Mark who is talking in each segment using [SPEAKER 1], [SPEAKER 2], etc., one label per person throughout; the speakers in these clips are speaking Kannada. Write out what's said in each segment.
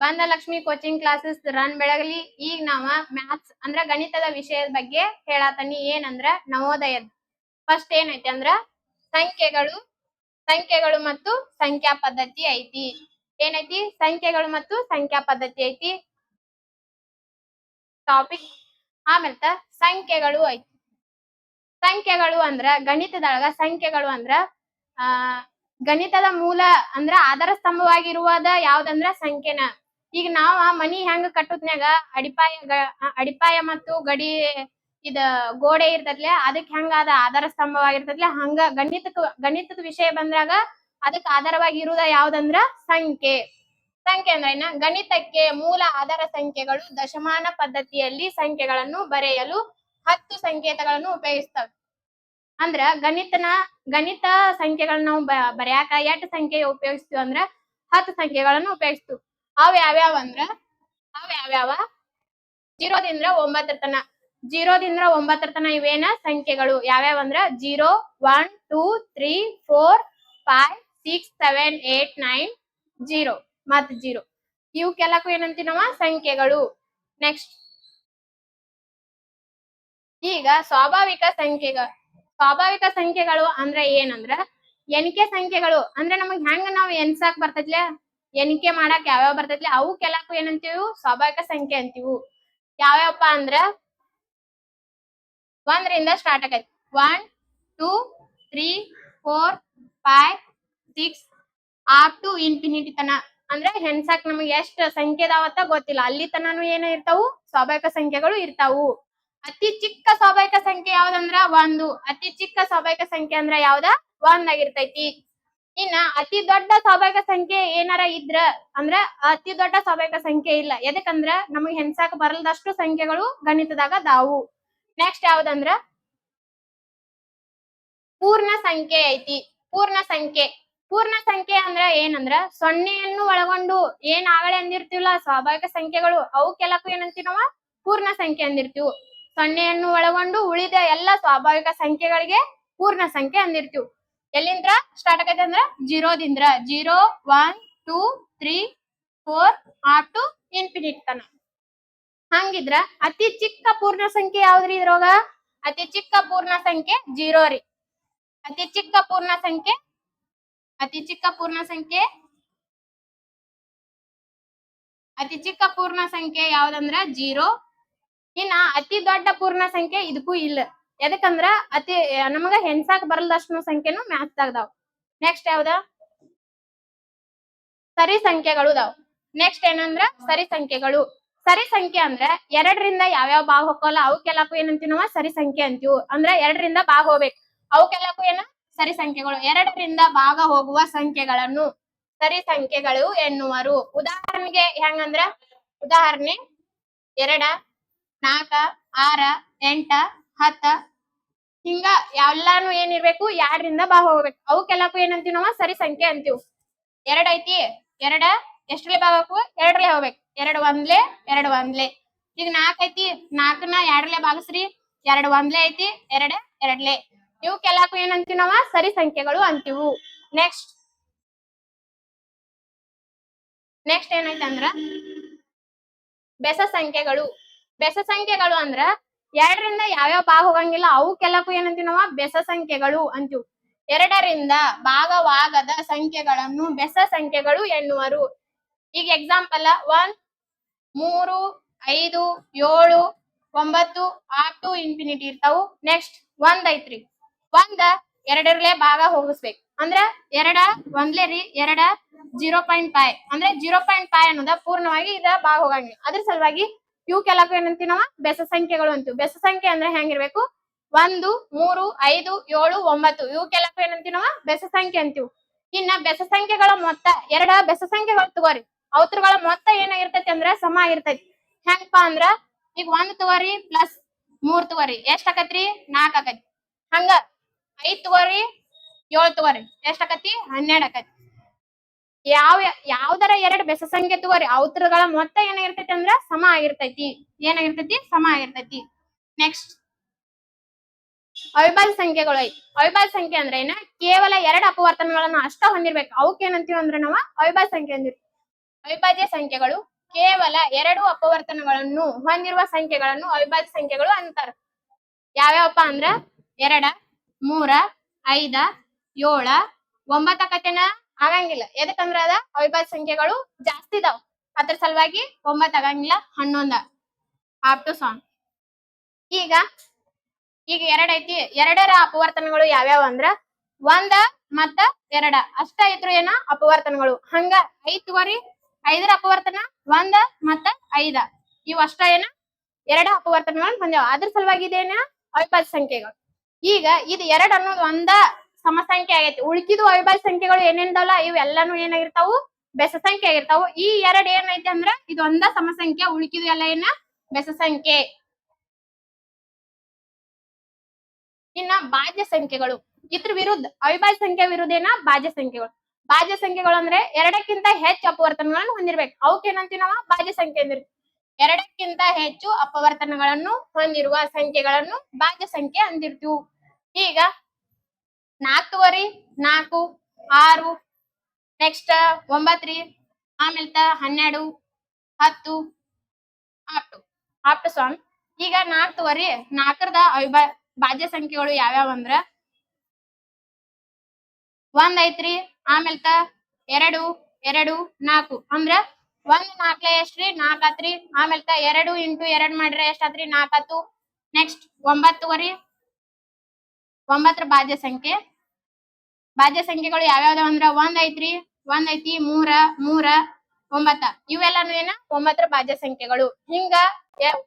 [SPEAKER 1] ಬಂದ ಲಕ್ಷ್ಮಿ ಕೋಚಿಂಗ್ ಕ್ಲಾಸಸ್ ರನ್ ಬೆಳಗಲಿ. ಈಗ ನಾವ ಮ್ಯಾಥ್ಸ್ ಅಂದ್ರ ಗಣಿತದ ವಿಷಯದ ಬಗ್ಗೆ ಹೇಳತನಿ. ಏನಂದ್ರ ನವೋದಯದ. ಫಸ್ಟ್ ಏನೈತಿ ಅಂದ್ರ ಸಂಖ್ಯೆಗಳು ಸಂಖ್ಯೆಗಳು ಮತ್ತು ಸಂಖ್ಯಾ ಪದ್ಧತಿ ಐತಿ. ಏನೈತಿ? ಸಂಖ್ಯೆಗಳು ಮತ್ತು ಸಂಖ್ಯಾ ಪದ್ಧತಿ ಐತಿ. ಟಾಪಿಕ್ ಆಮೇಲೆ ಸಂಖ್ಯೆಗಳು ಐತಿ. ಸಂಖ್ಯೆಗಳು ಅಂದ್ರ ಗಣಿತದೊಳಗ ಸಂಖ್ಯೆಗಳು ಅಂದ್ರ ಗಣಿತದ ಮೂಲ ಅಂದ್ರ ಆಧಾರ ಸ್ತಂಭವಾಗಿರುವುದ ಯಾವ್ದಂದ್ರ ಸಂಖ್ಯೆನ. ಈಗ ನಾವ ಮನಿ ಹೆಂಗ್ ಕಟ್ಟುದ್ನ್ಯಾಗ ಅಡಿಪಾಯ ಅಡಿಪಾಯ ಮತ್ತು ಗಡಿ ಇದ ಗೋಡೆ ಇರ್ತೈತ್ಲೆ ಅದಕ್ ಹೆಂಗ ಅದ ಆಧಾರ ಸ್ತಂಭವಾಗಿರ್ತೈತ್ಲೆ ಹಂಗ ಗಣಿತಕ್ಕ ಗಣಿತದ ವಿಷಯ ಬಂದ್ರಾಗ ಅದಕ್ ಆಧಾರವಾಗಿ ಇರುದ ಯಾವ್ದಂದ್ರ ಸಂಖ್ಯೆ. ಸಂಖ್ಯೆ ಅಂದ್ರೆ ಏನ? ಗಣಿತಕ್ಕೆ ಮೂಲ ಆಧಾರ ಸಂಖ್ಯೆಗಳು ದಶಮಾನ ಪದ್ಧತಿಯಲ್ಲಿ ಸಂಖ್ಯೆಗಳನ್ನು ಬರೆಯಲು ಹತ್ತು ಸಂಕೇತಗಳನ್ನು ಉಪಯೋಗಿಸ್ತವೆ. ಅಂದ್ರ ಗಣಿತನ, ಗಣಿತ ಸಂಖ್ಯೆಗಳನ್ನ ನಾವು ಬರೆಯಾಕ ಎಟ್ ಸಂಖ್ಯೆ ಉಪಯೋಗಿಸ್ತೀವಿ ಅಂದ್ರ ಹತ್ತು ಸಂಖ್ಯೆಗಳನ್ನು ಉಪಯೋಗಿಸ್ತೀವಿ. ಅವ್ ಯಾವ್ಯಾವ ಅಂದ್ರ? ಅವ್ ಯಾವ್ಯಾವ? ಜೀರೋದಿಂದ ಒಂಬತ್ತರ ತನ. ಜೀರೋದಿಂದ ಒಂಬತ್ತರ ತನ ಇವೇನ? ಸಂಖ್ಯೆಗಳು. ಯಾವ್ಯಾವ ಅಂದ್ರ? Zero, one, two, three, four, five, six, seven, eight, nine, zero. ಮತ್ ಜೀರೋ. ಇವಕ್ಕೆಲ್ಲಕ್ಕೂ ಏನಂತೀನವ? ನಾವ ಸಂಖ್ಯೆಗಳು. ನೆಕ್ಸ್ಟ್. ಈಗ ಸ್ವಾಭಾವಿಕ ಸಂಖ್ಯೆಗಳು ಸ್ವಾಭಾವಿಕ ಸಂಖ್ಯೆಗಳು ಅಂದ್ರ ಏನಂದ್ರ? ಎಣಿಕೆ ಸಂಖ್ಯೆಗಳು. ಅಂದ್ರೆ ನಮಗ್ ಹೆಂಗ ನಾವ್ ಎನ್ಸಾಕ್ ಬರ್ತೈತ್ಲೆ? ಎಣಿಕೆ ಮಾಡಕ್ ಯಾವ್ಯಾವ ಅವು ಕೆಲಕು ಏನಂತೀವಿ? ಸ್ವಾಭಾವಿಕ ಸಂಖ್ಯೆ ಅಂತೀವು. ಯಾವ್ಯಾವಪ್ಪ ಅಂದ್ರ ಒಂದ್ರಿಂದ ಸ್ಟಾರ್ಟ್ ಆಗೈತಿ one two three four five six up to infinity ತನ. ಅಂದ್ರೆ ಹೆಣ್ಸಾಕ್ ನಮಗೆ ಎಷ್ಟ್ ಸಂಖ್ಯೆ ಅದಾವತ್ತ ಗೊತ್ತಿಲ್ಲ. ಅಲ್ಲಿ ತನನು ಏನ ಇರ್ತಾವು? ಸ್ವಾಭಾವಿಕ ಸಂಖ್ಯೆಗಳು ಇರ್ತಾವು. ಅತಿ ಚಿಕ್ಕ ಸ್ವಾಭಾವಿಕ ಸಂಖ್ಯೆ ಯಾವ್ದಂದ್ರ ಒಂದು. ಅತಿ ಚಿಕ್ಕ ಸ್ವಾಭಾವಿಕ ಸಂಖ್ಯೆ ಅಂದ್ರ ಯಾವ್ದ? ಒಂದ್ ಆಗಿರ್ತೈತಿ ಇನ್ನ ಅತಿ ದೊಡ್ಡ ಸ್ವಾಭಾವಿಕ ಸಂಖ್ಯೆ ಏನಾರ ಇದ್ರ ಅಂದ್ರ ಅತಿ ದೊಡ್ಡ ಸ್ವಾಭಾವಿಕ ಸಂಖ್ಯೆ ಇಲ್ಲ. ಎದಕ್ಕಂದ್ರ ನಮಗ್ ಹೆಣ್ಸಾಕ ಬರಲ್ದಷ್ಟು ಸಂಖ್ಯೆಗಳು ಗಣಿತದಾಗ ದಾವು. ನೆಕ್ಸ್ಟ್ ಯಾವ್ದಂದ್ರ? ಪೂರ್ಣ ಸಂಖ್ಯೆ ಐತಿ. ಪೂರ್ಣ ಸಂಖ್ಯೆ. ಪೂರ್ಣ ಸಂಖ್ಯೆ ಅಂದ್ರ ಏನಂದ್ರ? ಸೊನ್ನೆಯನ್ನು ಒಳಗೊಂಡು ಏನ್ ಆಗಳೆ ಅಂದಿರ್ತೀವಲ್ಲ ಸ್ವಾಭಾವಿಕ ಸಂಖ್ಯೆಗಳು ಅವಕ್ಕೆಲ್ಲಕ್ಕೂ ಏನಂತೀವಿ ನಾವ ಪೂರ್ಣ ಸಂಖ್ಯೆ ಅಂದಿರ್ತಿವು. ಸೊನ್ನೆಯನ್ನು ಒಳಗೊಂಡು ಉಳಿದ ಎಲ್ಲ ಸ್ವಾಭಾವಿಕ ಸಂಖ್ಯೆಗಳಿಗೆ ಪೂರ್ಣ ಸಂಖ್ಯೆ ಅಂದಿರ್ತೀವಿ. ಎಲ್ಲಿಂದ್ರ? ಸ್ಟಾರ್ಟ್ ಆಗೈತೆ ಅಂದ್ರ ಜೀರೋದಿಂದ್ರ zero one two three four or to infinite ತನ ಹಂಗಿದ್ರ ಅತಿ ಚಿಕ್ಕ ಪೂರ್ಣ ಸಂಖ್ಯೆ ಯಾವ್ದ್ರಿ ಇದ್ರೊಳಗ? ಅತಿ ಚಿಕ್ಕ ಪೂರ್ಣ ಸಂಖ್ಯೆ ಜೀರೋ ರೀ. ಅತಿ ಚಿಕ್ಕ ಪೂರ್ಣ ಸಂಖ್ಯೆ, ಅತಿ ಚಿಕ್ಕ ಪೂರ್ಣ ಸಂಖ್ಯೆ, ಅತಿ ಚಿಕ್ಕ ಪೂರ್ಣ ಸಂಖ್ಯೆ ಯಾವ್ದಂದ್ರ? ಜೀರೋ. ಇನ್ನ ಅತಿ ದೊಡ್ಡ ಪೂರ್ಣ ಸಂಖ್ಯೆ ಇದಕ್ಕೂ ಇಲ್ಲ. ಎದಕ್ಕಂದ್ರ ಅತಿ, ನಮಗ ಹೆಣ್ಸಾಕ್ ಬರಲ್ದಷ್ಟು ಸಂಖ್ಯೆನು ಮ್ಯಾಥ್ ದಾವ್. ನೆಕ್ಸ್ಟ್ ಯಾವ್ದ? ಸರಿ ಸಂಖ್ಯೆಗಳು ಅದಾವ್ ನೆಕ್ಸ್ಟ್ ಏನಂದ್ರ ಸರಿ ಸಂಖ್ಯೆಗಳು. ಸರಿ ಸಂಖ್ಯೆ ಅಂದ್ರ ಎರಡರಿಂದ ಯಾವ್ಯಾವ ಭಾಗ ಹೋಗಲ್ಲ ಅವಕ್ಕೆಲ್ಲಕ್ಕೂ ಏನಂತೀವಿ ನಾವು ಸರಿ ಸಂಖ್ಯೆ ಅಂತೀವಿ. ಅಂದ್ರ ಎರಡರಿಂದ ಭಾಗ ಹೋಗ್ಬೇಕು. ಅವಕ್ಕೆಲ್ಲಕ್ಕೂ ಏನ? ಸರಿ ಸಂಖ್ಯೆಗಳು. ಎರಡರಿಂದ ಭಾಗ ಹೋಗುವ ಸಂಖ್ಯೆಗಳನ್ನು ಸರಿ ಸಂಖ್ಯೆಗಳು ಎನ್ನುವರು. ಉದಾಹರಣೆಗೆ ಹೆಂಗಂದ್ರ? ಉದಾಹರಣೆ ಎರಡ ನಾಲ್ಕ ಆರ, ಎಂಟ, ಹತ್ತ ಹಿಂಗ ಎಲ್ಲಾನು ಏನಿರ್ಬೇಕು ಎರಡರಿಂದ ಭಾಗ ಹೋಗ್ಬೇಕು. ಅವಕ್ಕೆಲ್ಲಕ್ಕೂ ಏನಂತೀವಿ ನಾವ? ಸರಿ ಸಂಖ್ಯೆ ಅಂತೀವಿ. ಎರಡ್ ಐತಿ, ಎರಡ ಎಷ್ಟ್ರಲೆ ಹೋಗ್ಬೇಕು? ಎರಡ್ರಲೆ ಹೋಗ್ಬೇಕು. ಎರಡ್ ಒಂದ್ಲೆ ಎರಡ್ ಒಂದ್ಲೆ ಈಗ ನಾಕ್ ಐತಿ ನಾಲ್ಕನ ಎರಡ್ಲೆ ಬಾಗಸ್ರಿ ಎರಡ್ ಒಂದ್ಲೆ ಐತಿ, ಎರಡ ಎರಡ್ಲೆ ಇವಕ್ಕೆಲ್ಲಕ್ಕೂ ಏನಂತೀವಿ ನಾವ? ಸರಿ ಸಂಖ್ಯೆಗಳು ಅಂತೀವು. ನೆಕ್ಸ್ಟ್ ನೆಕ್ಸ್ಟ್ ಏನೈತಿ ಅಂದ್ರ ಬೆಸ ಸಂಖ್ಯೆಗಳು. ಬೆಸ ಸಂಖ್ಯೆಗಳು ಅಂದ್ರ ಎರಡರಿಂದ ಯಾವ್ಯಾವ ಭಾಗ ಹೋಗಂಗಿಲ್ಲ, ಅವಕ್ಕೆಲ್ಲಕ್ಕೂ ಏನಂತೀವಿ ನಾವು ಬೆಸ ಸಂಖ್ಯೆಗಳು ಅಂತೀವಿ. ಎರಡರಿಂದ ಭಾಗವಾಗದ ಸಂಖ್ಯೆಗಳನ್ನು ಬೆಸ ಸಂಖ್ಯೆಗಳು ಎನ್ನುವರು. ಈಗ ಎಕ್ಸಾಂಪಲ್ ಒಂದ್ ಮೂರು, ಐದು, ಏಳು, ಒಂಬತ್ತು, ಆರ್ ಇನ್ಫಿನಿಟಿ ಇರ್ತಾವು. ನೆಕ್ಸ್ಟ್ ಒಂದ್ ಐತ್ರಿ. ಒಂದ ಎರಡರಲ್ಲೇ ಭಾಗ ಹೋಗಿಸ್ಬೇಕು. ಅಂದ್ರ ಎರಡ ಒಂದ್ಲೇ ರೀ, ಎರಡ ಜೀರೋ ಪಾಯಿಂಟ್ ಫೈವ್ ಅಂದ್ರೆ ಜೀರೋ ಪಾಯಿಂಟ್ ಫೈವ್ ಅನ್ನೋದ ಪೂರ್ಣವಾಗಿ ಇದ ಭಾಗ ಹೋಗಂಗಿಲ್ಲ. ಅದ್ರ ಸಲುವಾಗಿ ಇವಕ್ಕೆಲ್ಲಕ್ಕೂ ಏನಂತೀವಿ ಬೆಸ ಸಂಖ್ಯೆಗಳು ಅಂತೀವಿ. ಬೆಸ ಸಂಖ್ಯೆ ಅಂದ್ರೆ ಹೆಂಗಿರ್ಬೇಕು? ಒಂದು, ಮೂರು, ಐದು, ಏಳು, ಒಂಬತ್ತು. ಇವಕ್ಕೆಲ್ಲಕ್ಕೂ ಏನಂತೀವಿ ನಾವ ಬೆಸ ಸಂಖ್ಯೆ ಅಂತೀವಿ. ಇನ್ನ ಬೆಸ ಸಂಖ್ಯೆಗಳ ಮೊತ್ತ, ಎರಡ ಬೆಸ ಸಂಖ್ಯೆಗಳು ತಗೋರಿ. ಅವತ್ರಗಳ ಮೊತ್ತ ಏನಾಗಿರ್ತೈತಿ ಅಂದ್ರ ಸಮ ಆಗಿರ್ತೈತಿ ಹೆಂಗಪ್ಪ ಅಂದ್ರ ಈಗ ಒಂದ್ ತಗೋರಿ ಪ್ಲಸ್ ಮೂರ್ ತಗೋರಿ. ಎಷ್ಟ್ ಆಕತ್ರಿ? ನಾಕ್ ಆಕತಿ ಹಂಗ ಐದ್ ತಗೋರಿ, ಏಳ್ ತಗೋರಿ. ಎಷ್ಟ್ ಆಕತಿ ಹನ್ನೆರಡ್ ಆಕತಿ ಯಾವ, ಯಾವ್ದರ ಎರಡ್ ಬೆಸ ಸಂಖ್ಯೆ ತಗೋರಿ ಅವತ್ರಗಳ ಮೊತ್ತ ಏನಾಗಿರ್ತೈತಿ ಅಂದ್ರ ಸಮ ಆಗಿರ್ತೈತಿ. ಏನಾಗಿರ್ತೈತಿ? ಸಮ ಆಗಿರ್ತೈತಿ. ನೆಕ್ಸ್ಟ್ ಅವಿಭಾಜ್ಯ ಸಂಖ್ಯೆಗಳು ಐತಿ. ಅವಿಭಾಜ್ಯ ಸಂಖ್ಯೆ ಅಂದ್ರೆ ಏನ? ಕೇವಲ ಎರಡ್ ಅಪವರ್ತನಗಳನ್ನ ಅಷ್ಟ ಹೊಂದಿರ್ಬೇಕು. ಅವಕ್ಕೆ ಏನಂತೀವಿ ಅಂದ್ರ ನಾವ ಅವಿಭಾಜ್ಯ ಸಂಖ್ಯೆ ಅಂದಿರ್ತೀವಿ ಅವಿಭಾಜ್ಯ ಸಂಖ್ಯೆಗಳು ಕೇವಲ ಎರಡು ಅಪವರ್ತನಗಳನ್ನು ಹೊಂದಿರುವ ಸಂಖ್ಯೆಗಳನ್ನು ಅವಿಭಾಜ್ಯ ಸಂಖ್ಯೆಗಳು ಅಂತಾರ. ಯಾವ್ಯಾವಪ್ಪ ಅಂದ್ರ? ಎರಡ, ಮೂರ, ಐದ, ಏಳ ಒಂಬತ್ತಕತೆನ ಆಗಂಗಿಲ್ಲ. ಎದಕ್ಕಂದ್ರ ಅದ? ಅವಿಭಾಜ್ಯ ಸಂಖ್ಯೆಗಳು ಜಾಸ್ತಿ ಇದಾವ. ಅದ್ರ ಸಲುವಾಗಿ ಒಂಬತ್ ಆಗಂಗಿಲ್ಲ, ಹನ್ನೊಂದ ಆಪ್ ಟು ಸಾಂಗ್ ಈಗ ಈಗ ಎರಡ್ ಐತಿ, ಎರಡರ ಅಪವರ್ತನಗಳು ಯಾವ್ಯಾವ ಅಂದ್ರ ಒಂದ ಮತ್ತ ಎರಡ. ಅಷ್ಟ ಇದ್ರು ಏನ? ಅಪವರ್ತನಗಳು. ಹಂಗ ಐದ್ ತಗೋರಿ, ಐದರ ಅಪವರ್ತನ ಒಂದ ಮತ್ತ ಐದ. ಇವ್ ಅಷ್ಟ ಏನ? ಎರಡ ಅಪವರ್ತನಗಳನ್ನ ಹೊಂದ್ಯಾವ. ಅದ್ರ ಸಲುವಾಗಿ ಇದೇನ? ಅವಿಭಾಜ್ಯ ಸಂಖ್ಯೆಗಳು. ಈಗ ಇದು ಎರಡ್ ಅನ್ನೋದು ಒಂದ ಸಮಸಂಖ್ಯೆ ಆಗೈತಿ. ಉಳ್ಕಿದು ಅವಿಭಾಜ್ಯ ಸಂಖ್ಯೆಗಳು ಏನೇನ್ದವಲ್ಲ, ಇವೆಲ್ಲಾನು ಏನಾಗಿರ್ತಾವು? ಬೆಸ ಸಂಖ್ಯೆ ಆಗಿರ್ತಾವು. ಈ ಎರಡ್ ಏನೈತಿ ಅಂದ್ರ, ಇದು ಒಂದ ಸಮಸಂಖ್ಯೆ ಉಳ್ಕಿದು ಎಲ್ಲ ಏನ? ಬೆಸ ಸಂಖ್ಯೆ ಇನ್ನ ಬಾಜ್ಯ ಸಂಖ್ಯೆಗಳು. ಇದ್ರ ವಿರುದ್ಧ ಅವಿಭಾಜ್ಯ ಸಂಖ್ಯೆ ವಿರುದ್ಧ ಏನ? ಬಾಜ್ಯ ಸಂಖ್ಯೆಗಳು. ಬಾಜ್ಯ ಸಂಖ್ಯೆಗಳು ಅಂದ್ರೆ ಎರಡಕ್ಕಿಂತ ಹೆಚ್ಚು ಅಪವರ್ತನಗಳನ್ನು ಹೊಂದಿರ್ಬೇಕು. ಅವಕ್ಕೆ ಏನಂತೀವಿ ನಾವು? ಬಾಜ್ಯ ಸಂಖ್ಯೆ ಅಂದಿರ್ತೀವಿ. ಎರಡಕ್ಕಿಂತ ಹೆಚ್ಚು ಅಪವರ್ತನಗಳನ್ನು ಹೊಂದಿರುವ ಸಂಖ್ಯೆಗಳನ್ನು ಬಾಜ್ಯ ಸಂಖ್ಯೆ ಅಂದಿರ್ತೀವಿ. ಈಗ ನಾಲ್ಕುವರಿ, ನಾಲ್ಕು, ಆರು ನೆಕ್ಸ್ಟ್ ಒಂಬತ್ತ್ರಿ ಆಮೇಲೆ ಹನ್ನೆರಡು, ಹತ್ತು ಆಪ್ಟು ಆಪ್ಟು ಸ್ವಾಮಿ. ಈಗ ನಾಲ್ಕುವರಿ, ನಾಲ್ಕರದ ಅವಿಭಾ, ಭಾಜ್ಯ ಸಂಖ್ಯೆಗಳು ಯಾವ್ಯಾವ ಅಂದ್ರ? ಒಂದ್ ಐತ್ರಿ ಆಮೇಲ್ತ ಎರಡು ಎರಡು, ನಾಲ್ಕು. ಅಂದ್ರ ಒಂದ್ ನಾಲ್ಕಲೆ ಎಷ್ಟ್ರಿ? ನಾಲ್ಕ್ ಆತ್ರಿ ಆಮೇಲ್ತ ಎರಡು ಇಂಟು ಎರಡು ಮಾಡ್ರೆ ಎಷ್ಟ್ ಆತ್ರಿ ನಾಲ್ಕ್ ಆತು ನೆಕ್ಸ್ಟ್ ಒಂಬತ್ತುವರಿ, ಒಂಬತ್ತರ ಭಾಜ್ಯ ಸಂಖ್ಯೆ. ಭಾಜ್ಯ ಸಂಖ್ಯೆಗಳು ಯಾವ್ಯಾವ್ದು ಅಂದ್ರ ಒಂದ್ ಐತ್ರಿ, ಒಂದ್ ಐತಿ, ಮೂರ ಮೂರ, ಒಂಬತ್ತ. ಇವೆಲ್ಲಾನು ಏನ? ಒಂಬತ್ತರ ಭಾಜ್ಯ ಸಂಖ್ಯೆಗಳು. ಹಿಂಗ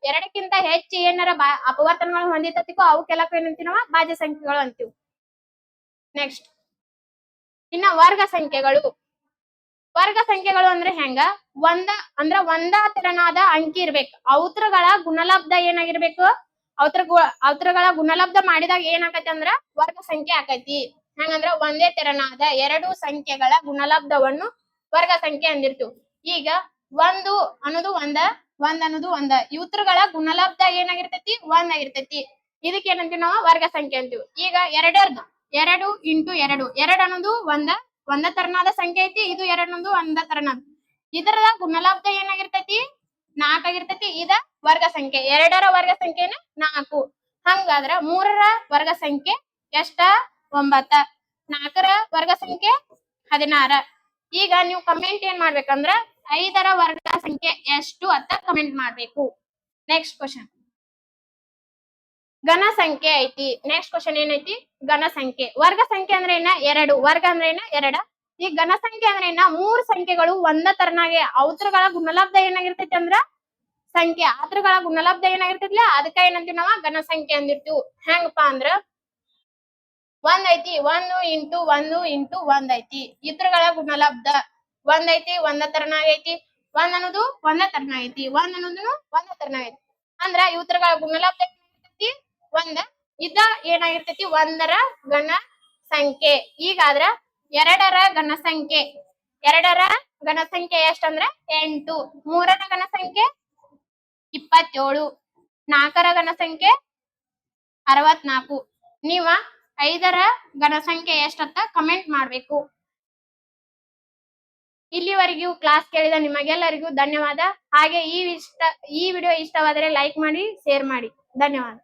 [SPEAKER 1] ಎರಡಕ್ಕಿಂತ ಹೆಚ್ಚು ಏನಾರ ಬಾ ಅಪವರ್ತನಗಳು ಹೊಂದಿತತಿಗೋ ಅವಕ್ಕೆಲ್ಲಕ್ಕೂ ಏನಂತೀವಿ ಭಾಜ್ಯ ಸಂಖ್ಯೆಗಳು ಅಂತೀವಿ. ನೆಕ್ಸ್ಟ್ ಇನ್ನ ವರ್ಗ ಸಂಖ್ಯೆಗಳು. ವರ್ಗ ಸಂಖ್ಯೆಗಳು ಅಂದ್ರೆ ಹೆಂಗ? ಒಂದ, ಅಂದ್ರ ಒಂದ ತೆರನಾದ ಅಂಕಿ ಇರ್ಬೇಕು. ಔತ್ರಗಳ ಗುಣಲಬ್ಧ ಏನಾಗಿರ್ಬೇಕು? ಔತ್ರ ಔತ್ರಗಳ ಗುಣಲಬ್ಧ ಮಾಡಿದಾಗ ಏನಾಕತಿ ಅಂದ್ರ, ವರ್ಗ ಸಂಖ್ಯೆ ಆಕೈತಿ. ಹೆಂಗಂದ್ರ ಒಂದೇ ತೆರನಾದ ಎರಡು ಸಂಖ್ಯೆಗಳ ಗುಣಲಬ್ಧವನ್ನು ವರ್ಗ ಸಂಖ್ಯೆ ಅಂದಿರ್ತೀವಿ. ಈಗ ಒಂದು ಅನ್ನೋದು ಒಂದ, ಒಂದ್ ಅನ್ನೋದು ಒಂದ. ಇವ್ತ್ರಗಳ ಗುಣಲಬ್ಧ ಏನಾಗಿರ್ತೈತಿ? ಒಂದ್ ಆಗಿರ್ತೈತಿ. ಇದಕ್ಕೆ ಏನಂತೀವಿ ನಾವು? ವರ್ಗ ಸಂಖ್ಯೆ ಅಂತೀವಿ. ಈಗ ಎರಡರ್ದು. ಎರಡು ಇಂಟು ಎರಡು. ಎರಡ್ ಅನ್ನೋದು ಒಂದ ಒಂದ ತರನಾದ ಸಂಖ್ಯೆ ಐತಿ. ಇದು ಎರಡ್ ಅನ್ನೋದು ಒಂದ ತರನಾದ ಇದರ ಗುಣಲಬ್ಧ ಏನಾಗಿರ್ತೈತಿ? ನಾಲ್ಕ ಆಗಿರ್ತೈತಿ. ಇದ ವರ್ಗ ಸಂಖ್ಯೆ. ಎರಡರ ವರ್ಗ ಸಂಖ್ಯೆನ ನಾಲ್ಕು. ಹಂಗಾದ್ರ ಮೂರರ ವರ್ಗ ಸಂಖ್ಯೆ ಎಷ್ಟ? ಒಂಬತ್ತ, ನಾಲ್ಕರ ವರ್ಗ ಸಂಖ್ಯೆ ಹದಿನಾರ. ಈಗ ನೀವು ಕಮೆಂಟ್ ಏನ್ ಮಾಡ್ಬೇಕಂದ್ರ ಐದರ ವರ್ಗ ಸಂಖ್ಯೆ ಎಷ್ಟು ಅಂತ ಕಮೆಂಟ್ ಮಾಡ್ಬೇಕು. ನೆಕ್ಸ್ಟ್ ಕ್ವಶನ್ ಘನ ಸಂಖ್ಯೆ ಐತಿ. ನೆಕ್ಸ್ಟ್ ಕ್ವಶನ್ ಏನೈತಿ? ಘನ ಸಂಖ್ಯೆ. ವರ್ಗ ಸಂಖ್ಯೆ ಅಂದ್ರೆ ಏನ? ಎರಡು. ವರ್ಗ ಅಂದ್ರೆ ಏನ? ಎರಡ. ಈ ಘನ ಸಂಖ್ಯೆ ಅಂದ್ರೆ ಏನ? ಮೂರ್ ಸಂಖ್ಯೆಗಳು ಒಂದ ತರನಾಗೆ ಅವತ್ರಗಳ ಗುಣಲಬ್ಧ ಏನಾಗಿರ್ತೈತಿ ಅಂದ್ರ ಸಂಖ್ಯೆ. ಆತೃಗಳ ಗುಣಲಬ್ಧ ಏನಾಗಿರ್ತೈತಿಲ್ಲ ಅದಕ್ಕ ಏನಂತೀವಿ ನಾವ? ಘನ ಸಂಖ್ಯೆ ಅಂದಿರ್ತೀವಿ. ಹೆಂಗಪ್ಪ ಅಂದ್ರ ಒಂದ್ ಐತಿ ಒಂದು ಇಂಟು ಒಂದು ಇಂಟು ಒಂದ್ ಐತಿ ಇತರಗಳ ಗುಣಲಬ್ಧ ಒಂದ್ ಐತಿ ಒಂದ ತರನ ಐತಿ ಒಂದ್ ಅನ್ನೋದು ಒಂದ ತರನ ಐತಿ ಒಂದ್ ಅನ್ನೋದು ಒಂದ ತರನ ಐತಿ ಅಂದ್ರ ಉತ್ತರಗಳ ಗುಣಲಬ್ಧ ಏನಾಗಿರ್ತೈತಿ? ಒಂದ. ಇದ ಏನಾಗಿರ್ತೈತಿ? ಒಂದರ ಘನ ಸಂಖ್ಯೆ. ಈಗಾದ್ರ ಎರಡರ ಘನ ಸಂಖ್ಯೆ. ಎರಡರ ಘನ ಸಂಖ್ಯೆ ಎಷ್ಟಂದ್ರ ಎಂಟು. ಮೂರರ ಘನ ಸಂಖ್ಯೆ ಇಪ್ಪತ್ತೇಳು. ನಾಲ್ಕರ ಘನ ಸಂಖ್ಯೆ ಅರವತ್ನಾಲ್ಕು. ನೀವ ಐದರ ಘನ ಸಂಖ್ಯೆ ಎಷ್ಟಂತ ಕಮೆಂಟ್ ಮಾಡಬೇಕು. ಇಲ್ಲಿವರೆಗೂ ಕ್ಲಾಸ್ ಕೇಳಿದ ನಿಮಗೆಲ್ಲರಿಗೂ ಧನ್ಯವಾದ. ಹಾಗೆ ಈ ಇಷ್ಟ ಈ ವಿಡಿಯೋ ಇಷ್ಟವಾದರೆ ಲೈಕ್ ಮಾಡಿ ಶೇರ್ ಮಾಡಿ. ಧನ್ಯವಾದ.